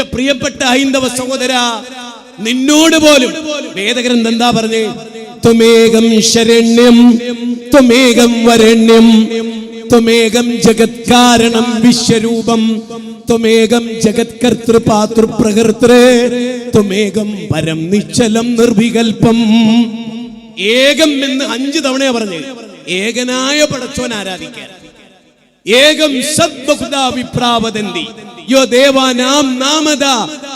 എന്റെ പ്രിയപ്പെട്ട ഹൈന്ദവ സഹോദര നിന്നോട് പോലും വേദഗ്രന്ഥം എന്താ പറഞ്ഞേ? ത്വമേകം ശരണ്യം ത്വമേകം വരണ്യം ത്വമേകം ജഗത്കാരണം വിശ്വരൂപം ത്വമേകം ജഗത്കർത്തൃ പാതൃപ്രകർത്തൃ ത്വമേകം പരം നിശ്ചലം നിർവികൽപ്പം. ഏകം എന്ന് അഞ്ചു തവണയാ പറഞ്ഞു. ഏകനായ പടച്ചോൻ ആരാധിക്കാൻ. ഏകം സദ്ബഹുദാ വിപ്രാവദന്തി യോ ദേവാനാം നാമദ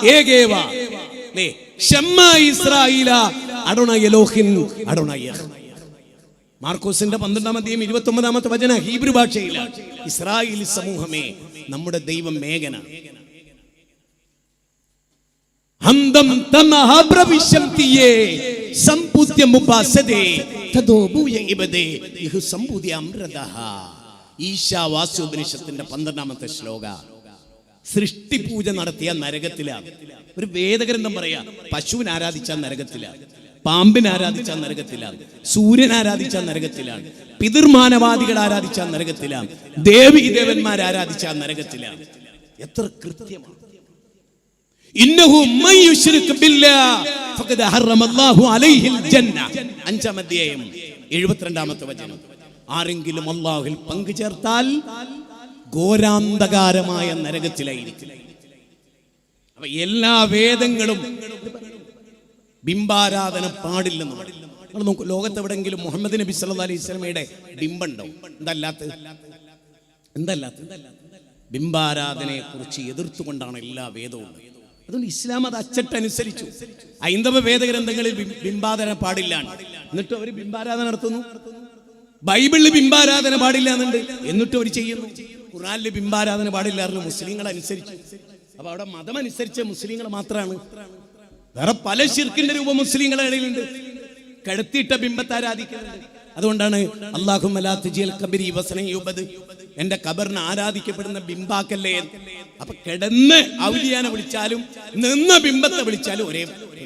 ഏകേവ. നേ ഷമ്മ ഇസ്രായീല അടോണ എലോഹിൻ അടോണ യഹ്. മാർക്കോസിന്റെ പന്ത്രണ്ടാം അധ്യയം ഇരുപത്തി ഒമ്പതാമത്തെ വചന ഹീബ്രു ഭാഷയിൽ ഇസ്രായേൽ സമൂഹമേ നമ്മുടെ ദൈവം മേഘന. ഹന്തം തമഹ പ്രവിശന്തിയേ സംപൂത്യമുപാസതേ തദോ ഭൂയ ഇബദേ ഇഹു സംപൂത്യാമൃതഃ ഈശാവാസ്യോപനിഷത്തിന്റെ പന്ത്രണ്ടാമത്തെ ശ്ലോക. സൃഷ്ടിപൂജ നടത്തിയ നരകത്തിലാണ് ഒരു വേദഗ്രന്ഥം പറയാ പശുവിനെ ആരാധിച്ച നരകത്തിലാണ് പാമ്പിനെ ആരാധിച്ച നരകത്തിലാണ് സൂര്യൻ ആരാധിച്ച നരകത്തിലാണ് പിതൃമാനവാദികൾ ആരാധിച്ച നരകത്തിലാണ് ദേവി ദേവന്മാർ ആരാധിച്ച നരകത്തിലാണ് എത്ര കൃത്യമാണ് അഞ്ചാം അധ്യായം 72ാമത്തെ വചനം. ആരെങ്കിലും അല്ലാഹുവിൽ പങ്കു ചേർത്താൽ ഘോരാന്തകാരമായ നരകത്തിലായിരിക്കും. അപ്പൊ എല്ലാ വേദങ്ങളും ബിംബാരാധന പാടില്ലെന്ന് നമ്മൾ നോക്കൂ ലോകത്ത് എവിടെങ്കിലും മുഹമ്മദ് നബി സല്ല അലൈഹി സ്വലമയുടെ ബിംബുണ്ടോ എന്തല്ലാത്ത എന്തല്ലാത്ത ബിംബാരാധനയെ കുറിച്ച് എതിർത്തുകൊണ്ടാണ് എല്ലാ വേദവും അതുകൊണ്ട് ഇസ്ലാം അത് അച്ചട്ടനുസരിച്ചു. ഹൈന്ദവ വേദഗ്രന്ഥങ്ങളിൽ ബിംബാധന പാടില്ല എന്നിട്ട് അവർ ബിംബാരാധന നടത്തുന്നു? ബൈബിളിൽ ബിംബാരാധന പാടില്ല എന്നുണ്ട്. എന്നിട്ട് അവർ ചെയ്യുന്നു? ഖുറാനിൽ ബിംബാരാധന പാടില്ലായിരുന്നു മുസ്ലിങ്ങൾ അനുസരിച്ച് അപ്പൊ അവിടെ മതം അനുസരിച്ച് മുസ്ലിങ്ങൾ മാത്രമാണ് വേറെ പല ശിർക്കിന്റെ രൂപം മുസ്ലിങ്ങളുടെ ഇടയിലുണ്ട്. കഴുത്തിയിട്ട ബിംബത്തെ ആരാധിക്കുന്നുണ്ട് അതുകൊണ്ടാണ് അള്ളാഹു എന്റെ കബറിന് ആരാധിക്കപ്പെടുന്ന ബിംബാക്കല്ലേ. അപ്പൊ കിടന്ന് ഔലിയാനെ വിളിച്ചാലും നിന്ന ബിംബത്തെ വിളിച്ചാലും ഒരേ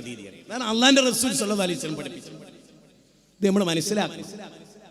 രീതിയാണ്. അള്ളാന്റെ റസൂൽ പഠിപ്പിച്ചു ഇത് നമ്മൾ മനസ്സിലാക്കണം.